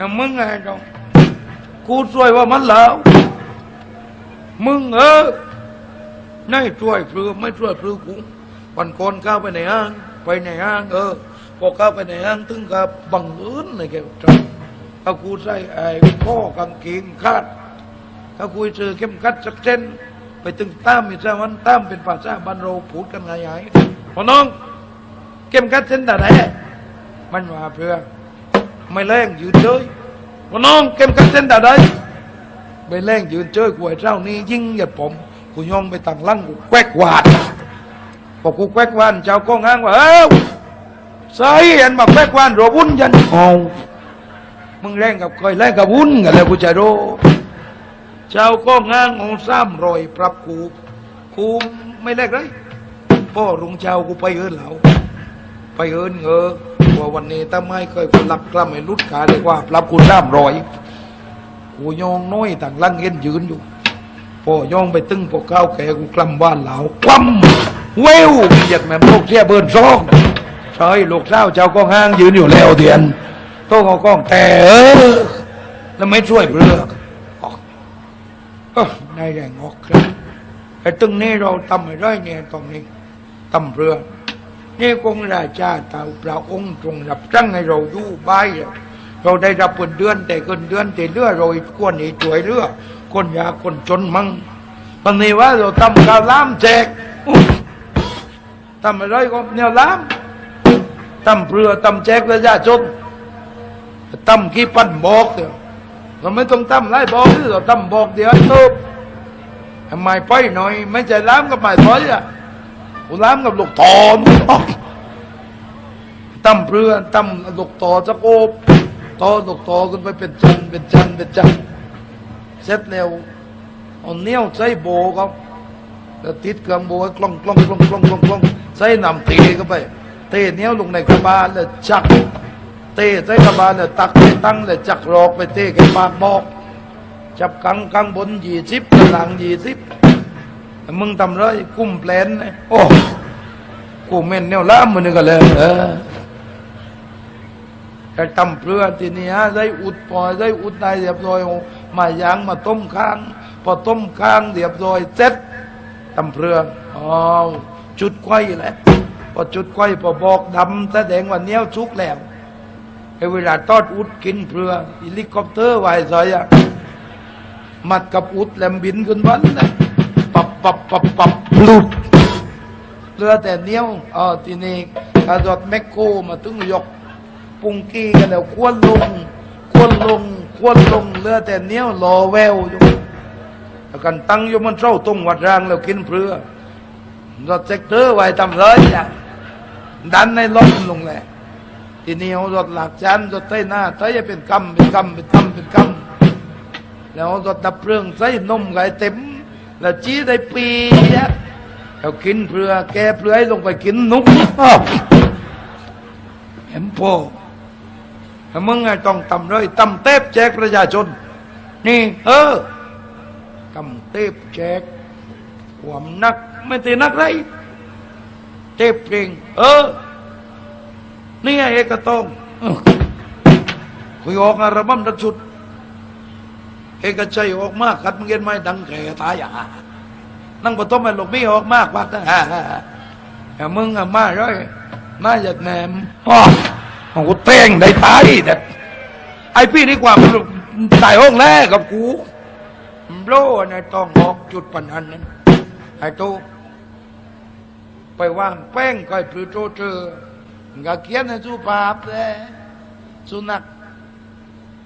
แต่มึงไงจ้องกูช่วยว่ามันแล้ว มึงเออไ่ช่วยเพื่อไม่ช่วยเพื่อกูวันก่อนเข้าไปในห้าง ไปในห้างเออพอเข้าไปในห้างถึงกับบังเอิญเลยแกจ้องเอากูใส่ไอ้พ่อกางเกงคาดถ้าคุยเจอเข้มกัดสักเส้นไปถึงตั้มมีสาวันตั้มเป็นภาษาบ้านเราพูดกันไงไงพอน้องเข้มกัดเส้นแต่ไหนมันมาเพื่อ ไม่แรงยืนเฉยพอน้องเข้มกัดเส้นแต่ไหนไม่แรงยืนเฉยกูไอ้เจ้านี่ยิ่งอย่าผมกูย่องไปตั้งลั่งกูแควกวาดพอกกูแควกวานเจ้าก็ง้างว่าเอ้าใส่อันมาแควกวานรบุญยันเอามึงแรงกับคอยแรงกับวุ้นกันแล้วกูจะรู้เจ้าก็ง้างองซ้ำรอยปรับกูกูไม่แลกเลยพ่อรุงเจ้ากูไปเอินเหลาไปเอินเออ ว่าวันนี้ถ้าไม่เคยกูหลับกล้ำให้ลุดขาเลยว่ารับกูซ้ำรอยกูยองน้อยต่างลังเอ็นยืนอยู่พ่อยองไปตึงพวกเก้าแก่กูกล้ำบ้านเหลาคว่ำเววอยากแม่โลกเสียเบิร์นซองใช่ลูกเจ้าเจ้าก็ห้างยืนอยู่แล้วเดียนต้องเอากล้องแต่เออแล้วไม่ช่วยเรือเอ้อนายแรงออกครับไอ้ตึงนี้เราทำไม่ได้เนี่ยตรงนี้ทำเรือ นี่คงราชาเต่าพระองค์ทรงรับสั่งให้เราอยู่บ้ายเราได้รับเงินเดือนแต่เงินเดือนแต่เรือเราควรให้ช่วยเรือคนยาคนจนมั่งตอนนี้ว่าเราทำกาวล้ามแจกทำอะไรก็เนี่ยล้ามทำเรือทำแจกประชาชนทำกี่ปันบอกเถอะเราไม่ต้องทำไรบอกหรือเราทำบอกเดียวจบทำไมไปหน่อย ไม่ใจล้ำกับไม่ถอยอะ กูล้ำกับลูกตอนทำเพื่อทำลูกต่อสักโอบต่อลูกต่อขึ้นไปเป็นจันเป็นจันเป็นจันเสร็จแล้วเอาเนี้ยวใส่โบเขาแล้วติดเครื่องโบกล้องกล้องกล้องกล้องกล้องกล้องใส่น้ำตีเข้าไปเตะเนี้ยวลงในกระบาลแล้วชักเต้ใส่กระบาลเนี่ยตักไปตั้งเลยจักรอกไปเต้แกปากบอกจับกังกังบนยี่สิบกลางยี่สิบ มึงทำไรกุ้มแปลนโอ้กูเม่นแนวล้ามมันก็เลยเออแต่ทำเพื่อทีนี้ฮะได้อุดปล่อยได้อุดได้เรียบร้อยเอามายางมาต้มข้าง พอต้มข้างเรียบร้อยเสร็จทำเพื่ออ๋อจุดไข่แหละพอจุดไข่พอบอกดำแสดงว่าเนี้ยวชุกแล้วไอ้เวลาทอดอุดกินเพื่อเฮลิคอปเตอร์ไว้ใส่อะมัดกับอุดแหลมบินขึ้นวันนะ ปับปับปับลุดเรือแต่เนี้ยวอ๋อทีนี้กระดดแมคโคมาถึงยกปุงกี้กันแล้วควนลงควนลงควนลงเรือแต่เนี้ยวรอแววอยู่แล้วกันตั้งยมันเจ้าตรงวัดรางแล้วกินเพื่อรถเซกเตอร์ไว้ทำเลยจ้ะดันในล้มลงแหละทีนี้เอารถหลักชั้นรถใต้หน้าใต้เป็นกำเป็นกำเป็นกำเป็นกำแล้วเอารถดับเพลิงใส่นมไก่เต็ม แล้วจี้ได้ปีอะแล้วกินเปลือแกเปลือยลงไปกินนุกเห็นพ่อแล้วมึงไงต้องทำเลยทำเทปแจกประชาชน นี่เออทำเทปแจกความนักไม่ตีนักไรเทปเพลงเออนี่ไงเอกตองคุยออกอัลบั้มดัชุด เอกชัยออกมากกัดมึงเห็นไหมดังแก่ตายอะนั่งปฐมไอ้ลูกพี่ออกมากวัดนะฮะแต่มึงอะมาร้อยมาจากแหนมอ๋อของกูเต้งได้ตายแต่ไอพี่ดีกว่าตายห้องแรกกับกูโลนายต้องออกจุดปัญหานั้นไอ้โตไปว่างแป้งก็ไอ้พลือโตเจอก็เขียนในสุภาพเลยสุนัข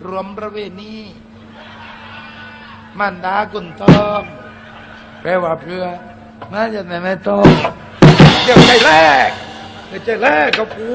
รวมประเวณี มันดากุนทองแปลว่าเพื่อมาจะไหนไม่ต้องเดี๋ยวใจแรกเดี๋ยวใจแรกกับกู